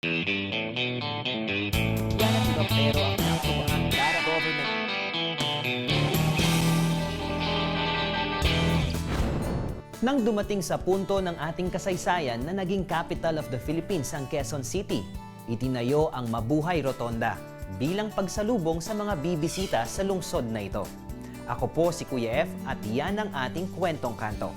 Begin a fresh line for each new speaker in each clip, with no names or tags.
Yan ang pero ang nakuhaan para government. Nang dumating sa punto ng ating kasaysayan na naging capital of the Philippines ang Quezon City, itinayo ang Mabuhay Rotonda bilang pagsalubong sa mga bibisita sa lungsod na ito. Ako po si Kuya F at yan ang ating kwentong kanto.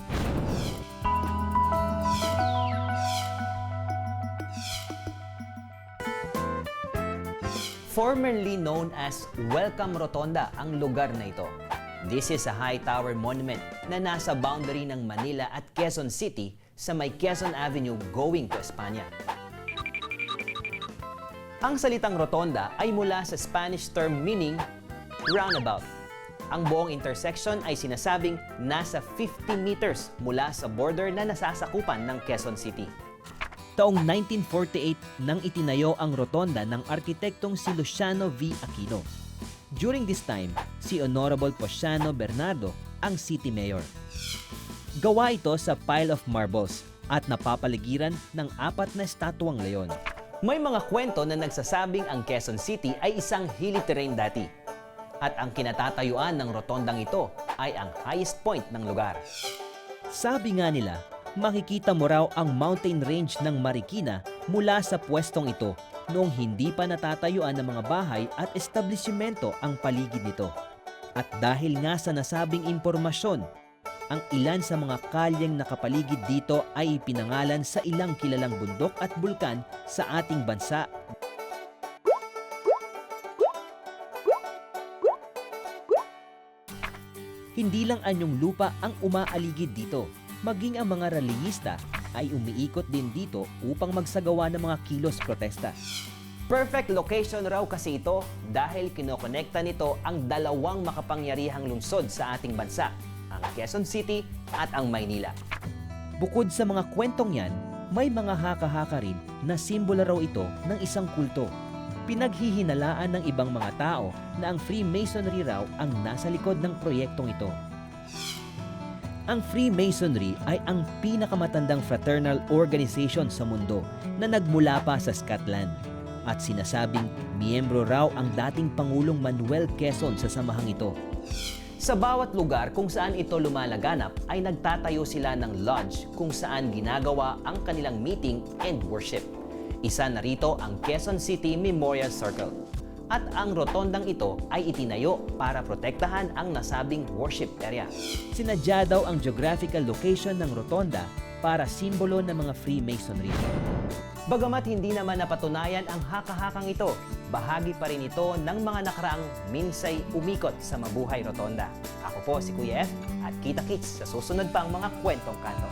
Formerly known as Welcome Rotonda ang lugar na ito. This is a high tower monument na nasa boundary ng Manila at Quezon City sa may Quezon Avenue going to Espanya. Ang salitang rotonda ay mula sa Spanish term meaning roundabout. Ang buong intersection ay sinasabing nasa 50 meters mula sa border na nasasakupan ng Quezon City. Taong 1948 nang itinayo ang rotonda ng arkitektong si Luciano V. Aquino. During this time, si Honorable Posiano Bernardo ang city mayor. Gawa ito sa pile of marbles at napapaligiran ng apat na estatuang leon. May mga kwento na nagsasabing ang Quezon City ay isang hilly terrain dati. At ang kinatatayuan ng rotondang ito ay ang highest point ng lugar. Sabi nga nila, makikita mo raw ang mountain range ng Marikina mula sa pwestong ito noong hindi pa natatayuan ng mga bahay at establishmento ang paligid nito. At dahil nga sa nasabing impormasyon, ang ilan sa mga kalyeng nakapaligid dito ay ipinangalan sa ilang kilalang bundok at bulkan sa ating bansa Hindi lang anyong lupa ang umaaligid dito, maging ang mga rallyista ay umiikot din dito upang magsagawa ng mga kilos protesta. Perfect location raw kasi ito dahil kinokonekta nito ang dalawang makapangyarihang lungsod sa ating bansa, ang Quezon City at ang Maynila. Bukod sa mga kwentong yan, may mga haka-haka rin na simbolo raw ito ng isang kulto. Pinaghihinalaan ng ibang mga tao na ang Freemasonry raw ang nasa likod ng proyektong ito. Ang Freemasonry ay ang pinakamatandang fraternal organization sa mundo na nagmula pa sa Scotland at sinasabing miyembro raw ang dating Pangulong Manuel Quezon sa samahang ito. Sa bawat lugar kung saan ito lumalaganap ay nagtatayo sila ng lodge kung saan ginagawa ang kanilang meeting and worship. Isa na rito ang Quezon City Memorial Circle. At ang rotondang ito ay itinayo para protektahan ang nasabing worship area. Sinadya daw ang geographical location ng rotonda para simbolo ng mga Freemasonry. Bagamat hindi naman napatunayan ang haka-hakang ito, bahagi pa rin ito ng mga nakaraang minsay umikot sa Mabuhay Rotonda. Ako po si Kuya F at kita-kits sa susunod pang mga kwentong kanto.